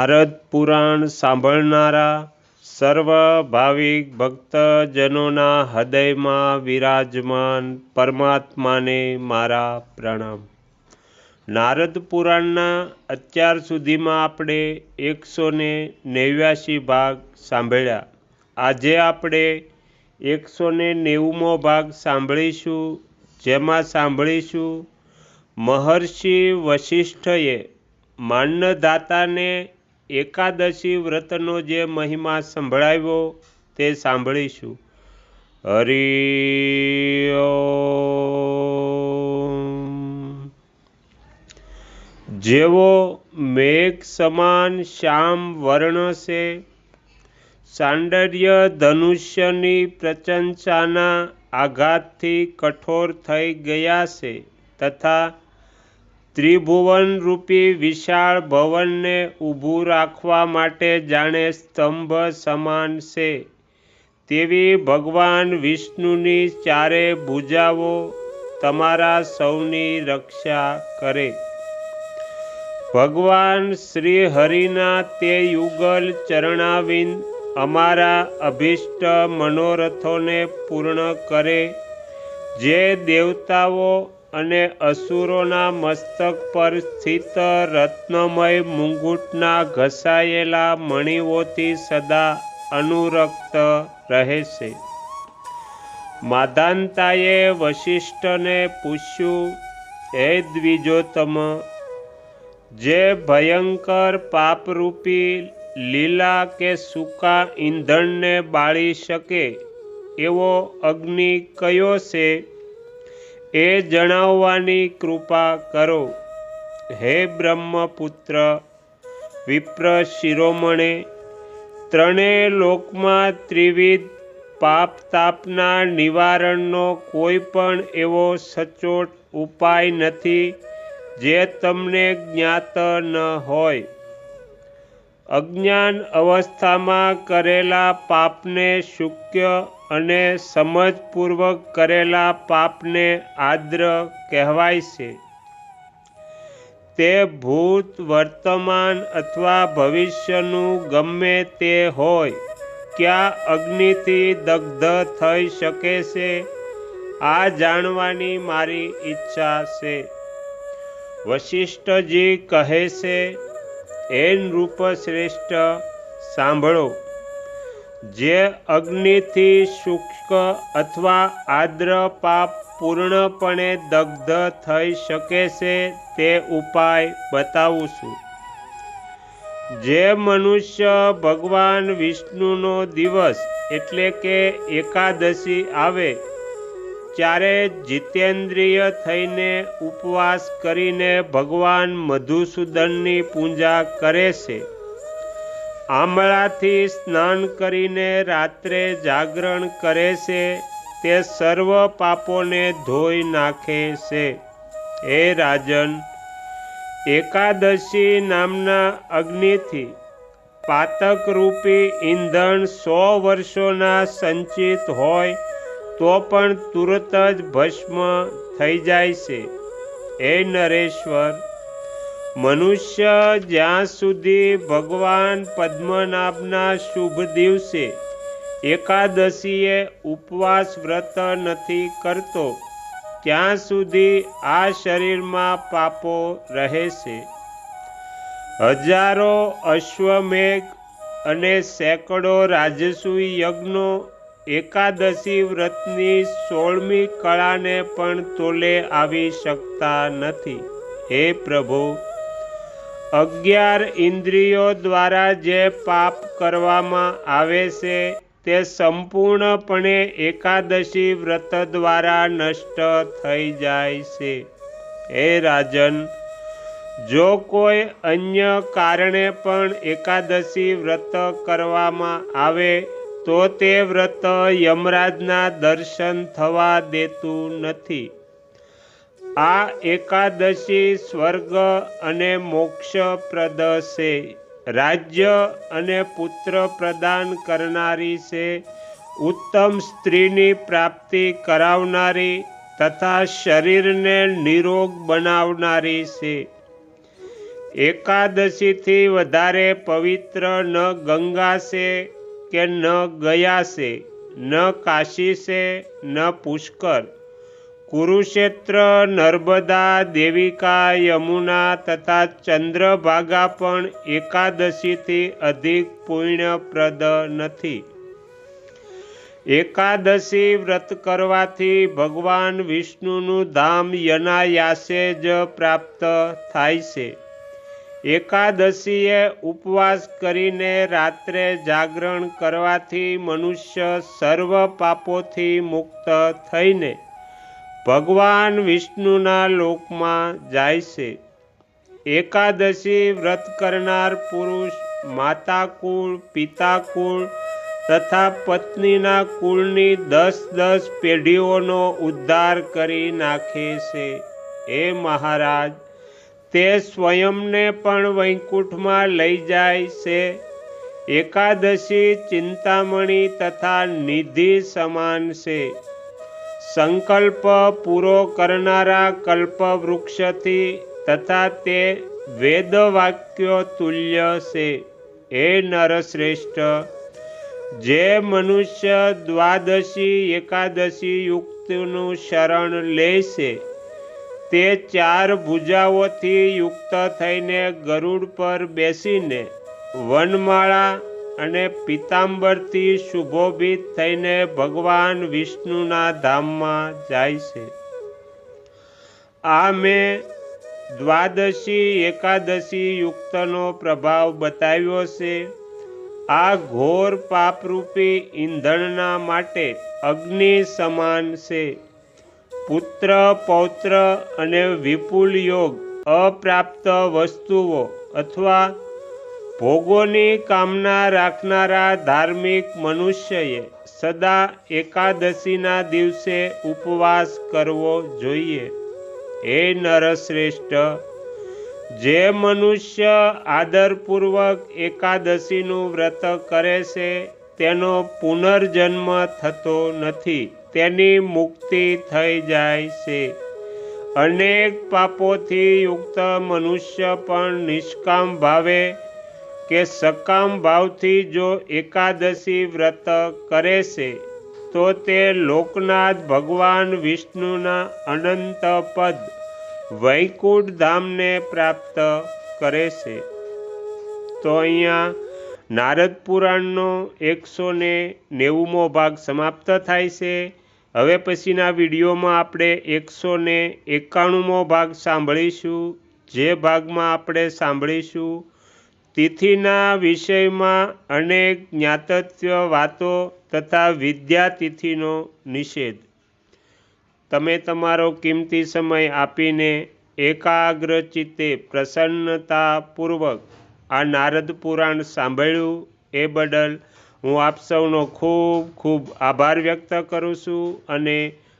નારદ પુરાણ સાંભળનારા સર્વ ભાવિક ભક્તજનોના હૃદયમાં વિરાજમાન પરમાત્માને મારા પ્રણામ. નારદ પુરાણના અત્યાર સુધીમાં આપણે એકસો ને નેવ્યાસી ભાગ સાંભળ્યા. આજે આપણે એકસો ને નેવુંમો ભાગ સાંભળીશું, જેમાં સાંભળીશું, મહર્ષિ વશિષ્ઠએ માન્નદાતાને એકાદશી વ્રતનો જે મહિમા સંભળાવ્યો તે સાંભળીશું. હરિ જેવો મેઘ સમાન શ્યામ વર્ણ છે, સાંડર્ય ધનુષ્યની પ્રચંચાના આઘાતથી કઠોર થઈ ગયા છે તથા ત્રિભુવન રૂપી વિશાળ ભવનને ઊભું રાખવા માટે જાણે સ્તંભ સમાન છે. તેવી ભગવાન વિષ્ણુની ચારે ભૂજાઓ તમારા સૌની રક્ષા કરે. ભગવાન શ્રી હરિના તે યુગલ ચરણાવિંદ અમારા અભિષ્ટ મનોરથોને પૂર્ણ કરે. જે દેવતાઓ અને અસુરોના મસ્તક પર સ્થિત રત્નમય મુંગુટના ઘસાયેલા મણિઓથી સદા અનુરક્ત રહે છે માધાનતાએ વશિષ્ઠને પૂછ્યું, હે દ્વિજોતમ જે ભયંકર પાપરૂપી લીલા કે સૂકા ઈંધણને બાળી શકે, એવો અગ્નિ કયો છે? એ જણાવવાની કૃપા કરો. હે બ્રહ્મપુત્ર, વિપ્ર શિરોમણે ત્રણેય લોકમાં ત્રિવિધ પાપ તાપના નિવારણનો કોઈ પણ એવો સચોટ ઉપાય નથી જે તમને જ્ઞાત ન હોય. અજ્ઞાન અવસ્થામાં કરેલા પાપને શુક્ય અને સમજપૂર્વક કરેલા પાપને આદ્ર કહેવાય છે. તે ભૂત વર્તમાન અથવા ભવિષ્યનું ગમે તે હોય, ક્યાં અગ્નિથી દગ્ધ થઈ શકે છે, આ જાણવાની મારી ઈચ્છા છે. વશિષ્ઠજી કહે છે હે નૃપ શ્રેષ્ઠ સાંભળો. જે અગ્નિથી શુષ્ક અથવા આદ્ર પાપ પૂર્ણપણે દગ્ધ થઈ શકે છે તે ઉપાય બતાવું છું. જે મનુષ્ય ભગવાન વિષ્ણુનો દિવસ એટલે કે એકાદશી આવે, ત્યારે જીતેન્દ્રિય થઈને ઉપવાસ કરીને ભગવાન મધુસૂદનની પૂજા કરે છે. આમળાથી સ્નાન કરીને રાત્રે જાગરણ કરે છે, તે સર્વ પાપોને ધોઈ નાખે છે. હે રાજન, એકાદશી નામના અગ્નિથી પાતકરૂપી ઈંધણ સો વર્ષોના સંચિત હોય, તો પણ તુરત જ ભસ્મ થઈ જાય છે. હે નરેશ્વર મનુષ્ય જ્યાં સુધી ભગવાન પદ્મનાભના શુભ દિવસે એકાદશીએ ઉપવાસ વ્રત નથી કરતો, ત્યાં સુધી આ શરીરમાં પાપો રહે છે હજારો અશ્વમેઘ અને સેંકડો રાજસૂય યજ્ઞો એકાદશી વ્રતની સોળમી કળાને પણ તોલે આવી શકતા નથી. હે પ્રભુ! અગિયાર ઇન્દ્રિયો દ્વારા જે પાપ કરવામાં આવે છે, તે સંપૂર્ણપણે એકાદશી વ્રત દ્વારા નષ્ટ થઈ જાય છે. હે રાજન, જો કોઈ અન્ય કારણે પણ એકાદશી વ્રત કરવામાં આવે, તો તે વ્રત યમરાજના દર્શન થવા દેતું નથી. આ એકાદશી સ્વર્ગ અને મોક્ષપ્રદ છે. રાજ્ય અને પુત્ર પ્રદાન કરનારી છે. ઉત્તમ સ્ત્રીની પ્રાપ્તિ કરાવનારી તથા શરીરને નિરોગ બનાવનારી છે. એકાદશીથી વધારે પવિત્ર ન ગંગા છે કે ન ગયા છે ન કાશી છે ન પુષ્કર. કુરુક્ષેત્ર નર્મદા દેવિકા યમુના તથા ચંદ્રભાગા પણ એકાદશીથી અધિક પુણ્યપ્રદ નથી. એકાદશી વ્રત કરવાથી ભગવાન વિષ્ણુનું ધામ યનાયાસે જ પ્રાપ્ત થાય છે. એકાદશીએ ઉપવાસ કરીને રાત્રે જાગરણ કરવાથી મનુષ્ય સર્વ પાપોથી મુક્ત થઈને ભગવાન વિષ્ણુના લોકમાં જાય છે. એકાદશી વ્રત કરનાર પુરુષ માતા કુળ પિતા કુળ તથા પત્નીના કુળની દસ દસ પેઢીઓનો ઉદ્ધાર કરી નાખે છે. એ મહારાજ, તે સ્વયંને પણ વૈકુંઠમાં લઈ જાય છે. એકાદશી ચિંતામણી તથા નિધિ સમાન છે. સંકલ્પ પૂરો કરનારા કલ્પવૃક્ષથી તથા તે વેદવાક્યો તુલ્ય છે. એ નરશ્રેષ્ઠ, જે મનુષ્ય દ્વાદશી એકાદશી યુક્તનું શરણ લે છે તે ચાર ભુજાઓથી યુક્ત થઈને ગરુડ પર બેસીને વનમાળા અને પિતાંબરથી શુભોભિત થઈને ભગવાન વિષ્ણુના ધામમાં જાય છે. આ મેં દ્વાદશી એકાદશી યુક્તનો પ્રભાવ બતાવ્યો છે. આ ઘોર પાપરૂપી ઈંધણના માટે અગ્નિ સમાન છે. પુત્ર, પૌત્ર અને વિપુલ યોગ અપ્રાપ્ત વસ્તુઓ અથવા ભોગોની કામના રાખનારા ધાર્મિક મનુષ્યએ સદા એકાદશીના દિવસે ઉપવાસ કરવો જોઈએ. હે નરશ્રેષ્ઠ, જે મનુષ્ય આદરપૂર્વક એકાદશીનું વ્રત કરે છે, તેનો પુનર્જન્મ થતો નથી, તેની મુક્તિ થઈ જાય છે. અનેક પાપોથી યુક્ત મનુષ્ય પણ નિષ્કામ ભાવે કે સકામ ભાવથી જો એકાદશી વ્રત કરે છે, તો તે લોકનાથ ભગવાન વિષ્ણુના અનંત પદ વૈકુંઠ ધામને પ્રાપ્ત કરે છે. તો અહીંયા નારદ પુરાણનો એકસો ને નેવુંમો ભાગ સમાપ્ત થાય છે. હવે પછીના વિડીયોમાં આપણે એકસો ને એકાણુંમો ભાગ સાંભળીશું. જે ભાગમાં આપણે સાંભળીશું તિથિના વિષયમાં અનેક જ્ઞાતત્વ વાતો તથા વિદ્યાતિથિનો નિષેધ. તમે તમારો કિંમતી સમય આપીને એકાગ્ર ચિત્તે પ્રસન્નતાપૂર્વક આ નારદ પુરાણ સાંભળ્યું એ બદલ હું આપ સૌનો ખૂબ ખૂબ આભાર વ્યક્ત કરું છું અને